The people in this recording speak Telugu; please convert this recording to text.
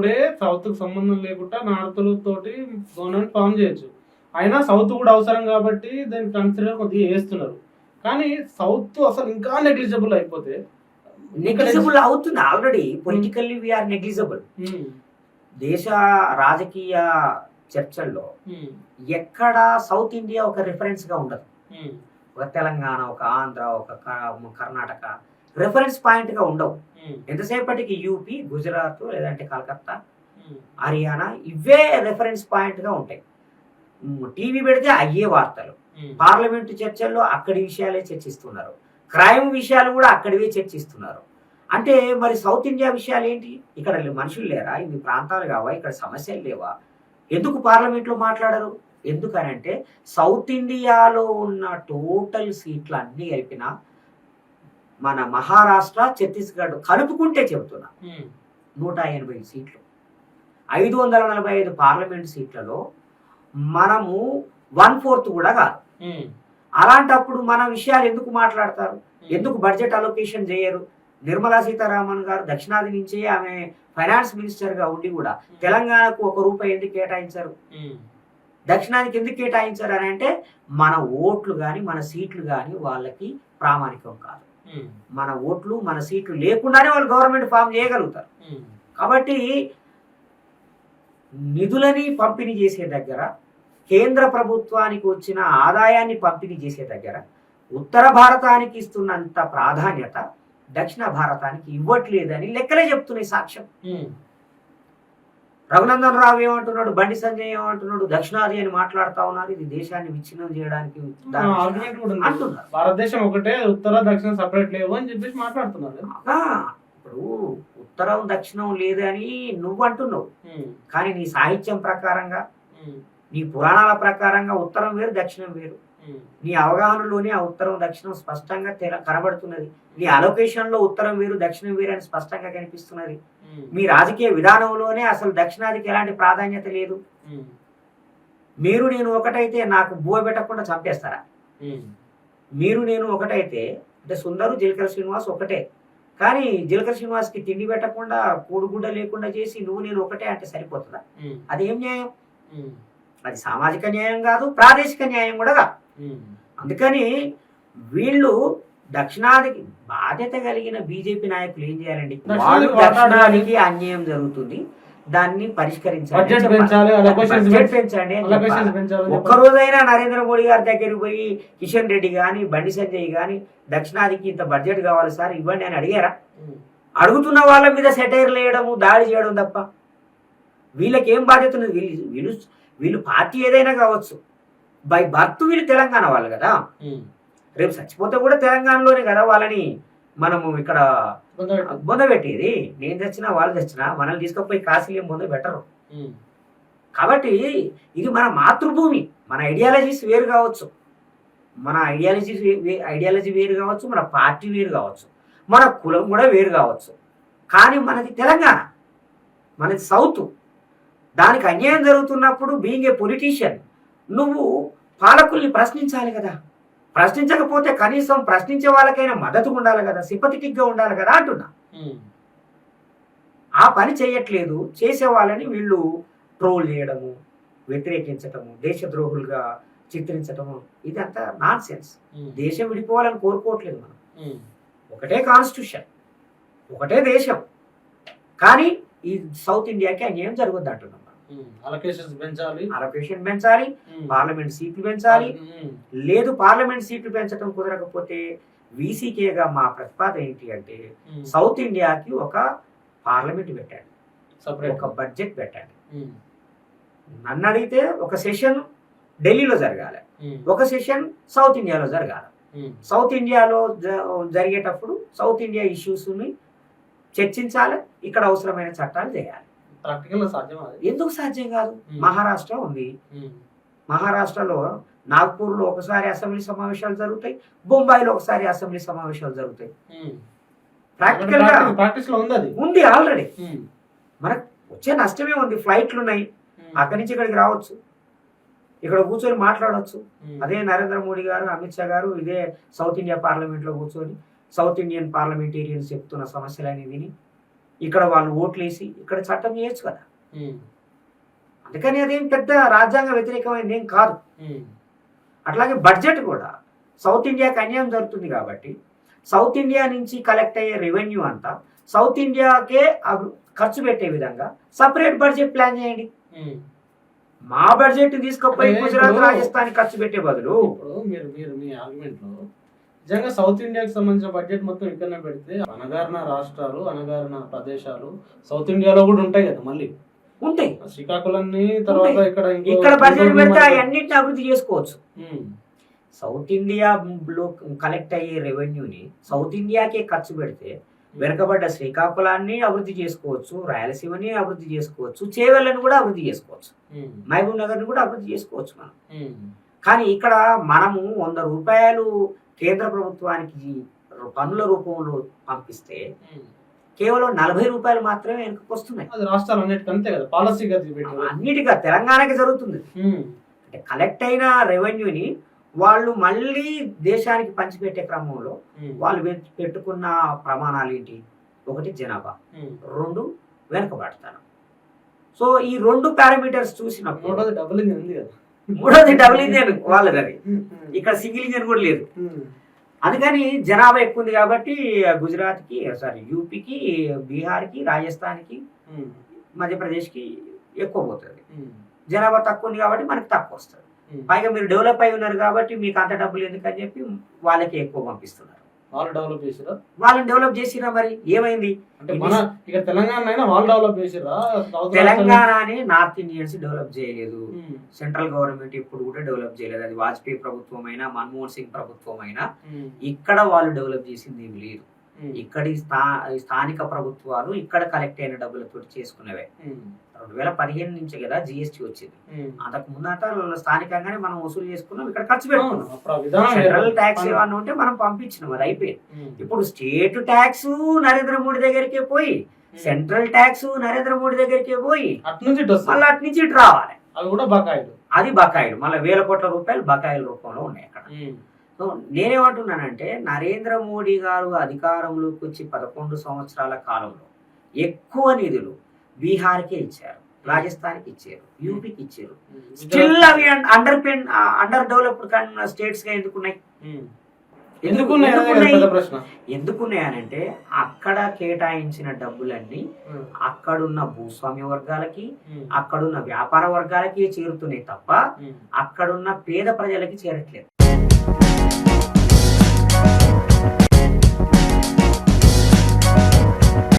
అప్పుడే సౌత్కు సంబంధం లేకుండా నార్త్ తోటి గవర్నమెంట్ ఫామ్ చేయొచ్చు. అయినా సౌత్ కూడా అవసరం కాబట్టి దాన్ని కన్సిడర్ కొద్దిగా చేస్తున్నారు. కానీ సౌత్ అసలు ఇంకా నెగ్లిజిబుల్ అయిపోతే నెగ్లిజిబుల్ అవుతుంది ఆల్రెడీ పొలిటికల్లీ వీఆర్ నెగ్లిజిబుల్ దేశ రాజకీయ చర్చల్లో ఉమ్, ఎక్కడ సౌత్ ఇండియా ఒక రిఫరెన్స్గా ఉండదు. ఉమ్, ఒక తెలంగాణ ఒక ఆంధ్ర ఒక కర్ణాటక రిఫరెన్స్ పాయింట్గా ఉండవు. ఉమ్, ఎంతసేపటికి యూపీ గుజరాత్ లేదంటే కలకత్తా హర్యానా ఇవే రెఫరెన్స్ పాయింట్గా ఉంటాయి. టీవీ పెడితే అయ్యే వార్తలు. పార్లమెంటు చర్చల్లో అక్కడి విషయాలే చర్చిస్తున్నారు. క్రైమ్ విషయాలు కూడా అక్కడివే చర్చిస్తున్నారు. అంటే మరి సౌత్ ఇండియా విషయాలు ఏంటి? ఇక్కడ మనుషులు లేరా? ఇవి ప్రాంతాలు కావా? ఇక్కడ సమస్యలు లేవా? ఎందుకు పార్లమెంట్లో మాట్లాడరు? ఎందుకనంటే సౌత్ ఇండియాలో ఉన్న టోటల్ సీట్లు అన్ని కలిపిన మన మహారాష్ట్ర ఛత్తీస్గఢ్ కలుపుకుంటే చెబుతున్నా. నూట ఎనభై సీట్లు. ఐదు వందల నలభై ఐదు పార్లమెంట్ సీట్లలో మనము వన్ ఫోర్త్ కూడా కాదు. అలాంటప్పుడు మన విషయాలు ఎందుకు మాట్లాడతారు? ఎందుకు బడ్జెట్ అలొకేషన్ చేయరు? నిర్మలా సీతారామన్ గారు దక్షిణాది నుంచే ఆమె ఫైనాన్స్ మినిస్టర్గా ఉండి కూడా తెలంగాణకు ఒక రూపాయి ఎందుకు కేటాయించారు? దక్షిణానికి ఎందుకు కేటాయించారు అని అంటే మన ఓట్లు కానీ మన సీట్లు కానీ వాళ్ళకి ప్రామాణికం కాదు. మన ఓట్లు మన సీట్లు లేకుండానే వాళ్ళు గవర్నమెంట్ ఫామ్ చేయగలుగుతారు. ఉమ్, కాబట్టి నిధులని పంపిణీ చేసే దగ్గర కేంద్ర ప్రభుత్వానికి వచ్చిన ఆదాయాన్ని పంపిణీ చేసే దగ్గర ఉత్తర భారతానికి ఇస్తున్నంత ప్రాధాన్యత దక్షిణ భారతానికి ఇవ్వట్లేదని లెక్కలే చెప్తున్నాయి సాక్ష్యం. ఉమ్, రఘునందన్ రావు ఏమంటున్నాడు బండి సంజయ్ ఏమంటున్నాడు దక్షిణాది అని మాట్లాడుతా ఉన్నారు ఇది దేశాన్ని విచ్ఛిన్నం చేయడానికి. అంటున్నారు. భారతదేశం ఒకటే ఉత్తర దక్షిణ సపరేట్ లేవు అని చెప్పేసి మాట్లాడుతున్నారు. ఇప్పుడు ఉత్తరం దక్షిణం లేదని నువ్వు అంటున్నావు కానీ నీ సాహిత్యం ప్రకారంగా నీ పురాణాల ప్రకారంగా ఉత్తరం వేరు దక్షిణం వేరు. నీ అవగాహనలోనే ఆ ఉత్తరం దక్షిణం స్పష్టంగా కనబడుతున్నది. నీ అలొకేషన్లో ఉత్తరం వేరు దక్షిణం వేరు అని స్పష్టంగా కనిపిస్తున్నది. మీ రాజకీయ విధానంలోనే అసలు దక్షిణాదికి ఎలాంటి ప్రాధాన్యత లేదు. మీరు నేను ఒకటైతే నాకు బువ పెట్టకుండా చంపేస్తారా? మీరు నేను ఒకటైతే అంటే సుందరు జీలకర్ర శ్రీనివాస్ ఒకటే. కానీ జీలకర్ర శ్రీనివాస్కి తిండి పెట్టకుండా కూడుగుడ్డ లేకుండా చేసి నువ్వు నేను ఒకటే అంటే సరిపోతుందా? అదేం న్యాయం? ఉమ్, అది సామాజిక న్యాయం కాదు ప్రాదేశిక న్యాయం కూడా కాదు. అందుకని వీళ్ళు దక్షిణాదికి బాధ్యత కలిగిన బీజేపీ నాయకులు ఏం చేయాలండి వాళ్ళు. దక్షిణాదికి అన్యాయం జరుగుతుంది దాన్ని పరిష్కరించాలి బడ్జెట్ అని చెప్పాలి. పెంచాలి allocations బడ్జెట్ పెంచ- పెంచండి అని allocations చెప్పాలి. పెంచాలని ఒక్క చెప్పాలి. రోజైనా నరేంద్ర మోడీ గారి దగ్గరికి పోయి కిషన్ రెడ్డి గాని బండి సంజయ్ గాని దక్షిణాదికి ఇంత బడ్జెట్ కావాలి సార్ ఇవ్వండి అని అడిగారా అడుగుతున్న వాళ్ళ మీద సెటైర్లు వేయడము దాడి చేయడం తప్ప వీళ్ళకి ఏం బాధ్యత ఉన్నది వీళ్ళు వీళ్ళు వీళ్ళు పార్టీ ఏదైనా కావచ్చు బై బర్త్ వీళ్ళు తెలంగాణ వాళ్ళు కదా? రేపు చచ్చిపోతే కూడా తెలంగాణలోనే కదా వాళ్ళని మనము ఇక్కడ బొంద పెట్టేది నేను తెచ్చినా వాళ్ళు తెచ్చినా మనల్ని తీసుకుపోయి కాశీలో బొంద పెట్టరు. కాబట్టి ఇది మన మాతృభూమి. మన ఐడియాలజీస్ వేరు కావచ్చు. మన ఐడియాలజీస్ ఐడియాలజీ వేరు కావచ్చు మన పార్టీ వేరు కావచ్చు. మన కులం కూడా వేరు కావచ్చు. కానీ మనది తెలంగాణ. మనది సౌత్. దానికి అన్యాయం జరుగుతున్నప్పుడు బీయింగ్ ఏ పొలిటీషియన్ నువ్వు పాలకుల్ని ప్రశ్నించాలి కదా. ప్రశ్నించకపోతే కనీసం ప్రశ్నించే వాళ్ళకైనా మద్దతు ఉండాలి కదా. sympathetic గా ఉండాలి కదా అంటున్నా. ఆ పని చేయట్లేదు. చేసే వాళ్ళని వీళ్ళు ట్రోల్ చేయడము వ్యతిరేకించటము దేశద్రోహులుగా చిత్రించటము ఇదంతా నాన్ సెన్స్ దేశం విడిపోవాలని కోరుకోవట్లేదు మనం. ఒకటే కాన్స్టిట్యూషన్ ఒకటే దేశం. కానీ ఈ సౌత్ ఇండియాకి అన్యాయం జరగద్దు అంటున్నాం. పెంచాలి. అలొకేషన్ పెంచాలి పార్లమెంట్ సీట్లు పెంచాలి. లేదు పార్లమెంట్ సీట్లు పెంచడం కుదరకపోతే వీసీకేగా మా ప్రతిపాదన ఏంటి అంటే సౌత్ ఇండియాకి ఒక పార్లమెంట్ పెట్టండి. ఒక బడ్జెట్ పెట్టండి. నన్ను అడిగితే ఒక సెషన్ ఢిల్లీలో జరగాలి. ఒక సెషన్ సౌత్ ఇండియాలో జరగాలి. సౌత్ ఇండియాలో జరిగేటప్పుడు సౌత్ ఇండియా ఇష్యూస్ని చర్చించాలి. ఇక్కడ అవసరమైన చట్టాలు చేయాలి. ప్రాక్టికల్ అది? ఎందుకు సాధ్యం కాదు? మహారాష్ట్ర ఉంది. మహారాష్ట్రలో నాగ్పూర్లో ఒకసారి అసెంబ్లీ సమావేశాలు జరుగుతాయి. బొంబాయిలో ఒకసారి అసెంబ్లీ సమావేశాలు జరుగుతాయి. ప్రాక్టికల్గా ప్రాక్టీస్- లో ఉంది ఉంది ఆల్రెడీ. మనకు వచ్చే నష్టమే ఉంది. ఫ్లైట్లు ఉన్నాయి అక్కడి నుంచి ఇక్కడికి రావచ్చు. ఇక్కడ కూర్చొని మాట్లాడవచ్చు అదే నరేంద్ర మోడీ గారు అమిత్ షా గారు ఇదే సౌత్ ఇండియా పార్లమెంట్లో కూర్చొని సౌత్ ఇండియన్ పార్లమెంటేరియన్స్ చెప్తున్న సమస్యలని విని ఇక్కడ వాళ్ళు ఓట్లు వేసి ఇక్కడ చట్టం చేయొచ్చు కదా. అందుకని అదేం పెద్ద రాజ్యాంగ వ్యతిరేకమైనది ఏం కాదు. అట్లాగే బడ్జెట్ కూడా. సౌత్ ఇండియాకి అన్యాయం జరుగుతుంది కాబట్టి సౌత్ ఇండియా నుంచి కలెక్ట్ అయ్యే రెవెన్యూ అంతా సౌత్ ఇండియాకే ఖర్చు పెట్టే విధంగా సపరేట్ బడ్జెట్ ప్లాన్ చేయండి. మా బడ్జెట్ తీసుకుపోయి గుజరాత్ రాజస్థాన్ ఖర్చు పెట్టే బదులు ఇప్పుడు మీరు మీరు మీ ఆర్గ్యుమెంట్లో నిజంగా సౌత్ ఇండియాకి సంబంధించిన బడ్జెట్ మొత్తం ఇక్కడనే పెడితే అనగారిన రాష్ట్రాలు అనగారిన ప్రదేశాలు సౌత్ ఇండియాలో కూడా ఉంటాయి కదా మళ్ళీ. ఉంటాయి. శ్రీకాకుళాన్ని తర్వాత. ఇక్కడ ఇంకో- ఇక్కడ బడ్జెట్ పెడితే అన్నింటిని అభివృద్ధి చేసుకోవచ్చు. సౌత్ ఇండియాలో కలెక్ట్ అయ్యే రెవెన్యూని సౌత్ ఇండియాకే ఖర్చు పెడితే వెనుకబడ్డ శ్రీకాకుళాన్ని అభివృద్ధి చేసుకోవచ్చు రాయలసీమని అభివృద్ధి చేసుకోవచ్చు చేవెళ్ళని కూడా అభివృద్ధి చేసుకోవచ్చు. మహబూబ్ నగర్ని కూడా అభివృద్ధి చేసుకోవచ్చు మనం. కానీ ఇక్కడ మనము వంద రూపాయలు కేంద్ర ప్రభుత్వానికి పన్నుల రూపంలో పంపిస్తే. కేవలం నలభై రూపాయలు మాత్రమే వెనుకకు వస్తున్నాయి. రాష్ట్రాలు కదా అన్నిటిగా తెలంగాణకి జరుగుతుంది. అంటే కలెక్ట్ అయిన రెవెన్యూని వాళ్ళు మళ్ళీ దేశానికి పంచిపెట్టే క్రమంలో వాళ్ళు పెట్- పెట్టుకున్న ప్రమాణాలు ఏంటి? ఒకటి జనాభా. రెండు వెనకబడతాను సో ఈ రెండు పారామీటర్స్ చూసినప్పుడు డబుల్ ఇంజిన్ ఉంది కదా. మూడోది డబుల్ ఇంజన్ వాళ్ళది అది ఇక్కడ సింగిల్ ఇంజన్ కూడా లేదు. ఉమ్, అందుకని జనాభా ఎక్కువ ఉంది కాబట్టి గుజరాత్కి సారీ యూపీకి బీహార్కి రాజస్థాన్కి ఉమ్, మధ్యప్రదేశ్కి ఎక్కువ పోతుంది. ఉమ్, జనాభా తక్కువ ఉంది కాబట్టి మనకి తక్కువ వస్తుంది. పైగా మీరు డెవలప్ అయి ఉన్నారు కాబట్టి మీకు అంత డబ్బులు ఎందుకని చెప్పి వాళ్ళకి ఎక్కువ పంపిస్తున్నారు. వాళ్ళు డెవలప్ చేసిరా వాళ్ళని డెవలప్ చేసినా మరి? ఏమైంది? అంటే మన ఇక్కడ తెలంగాణ అయినా వాళ్ళు డెవలప్ చేసిరా తెలంగాణని నార్త్ ఇండియన్స్ డెవలప్ చేయలేదు. సెంట్రల్ గవర్నమెంట్ ఇప్పుడు కూడా డెవలప్ చేయలేదు. అది వాజ్పేయి ప్రభుత్వం అయినా మన్మోహన్ సింగ్ ప్రభుత్వం అయినా ఇక్కడ వాళ్ళు డెవలప్ చేసింది ఏమి లేదు. ఇక్కడి స్థా స్థానిక ప్రభుత్వాలు ఇక్కడ కలెక్ట్ అయిన డబ్బులతో చేసుకునేవే. రెండు వేల పదిహేను నుంచి కదా జిఎస్టీ వచ్చింది. అంతకు ముందట స్థానికంగానే మనం వసూలు చేసుకున్నాం ఇక్కడ ఖర్చు పెట్టుకున్నాం. సెంట్రల్. ట్యాక్స్. ఏమన్నా ఉంటే మనం పంపించినాం అది అయిపోయింది. ఇప్పుడు స్టేట్ ట్యాక్స్ నరేంద్ర మోడీ దగ్గరికే పోయి సెంట్రల్ ట్యాక్స్ నరేంద్ర మోడీ దగ్గరికే పోయి మళ్ళీ అటు నుంచి ఇటు రావాలి. అవి కూడా బకాయిలు. అది బకాయిలు. మళ్ళీ వేల కోట్ల రూపాయలు బకాయిల రూపంలో ఉన్నాయి అక్కడ. సో నేనేమంటున్నానంటే నరేంద్ర మోడీ గారు అధికారంలోకి వచ్చి పదకొండు సంవత్సరాల కాలంలో ఎక్కువ నిధులు బీహార్కే ఇచ్చారు రాజస్థాన్కి ఇచ్చారు యూపీకి ఇచ్చారు. స్టిల్ అవి అండర్ పెన్ అండర్ డెవలప్డ్ స్టేట్స్గా ఎందుకున్నాయి? ఉమ్. ఎందుకున్నాయి? ఎందుకున్నాయనంటే అక్కడ కేటాయించిన డబ్బులన్నీ ఉమ్, అక్కడున్న భూస్వామ్య వర్గాలకి అక్కడున్న వ్యాపార వర్గాలకి చేరుతున్నాయి తప్ప. అక్కడున్న పేద ప్రజలకి చేరట్లేదు.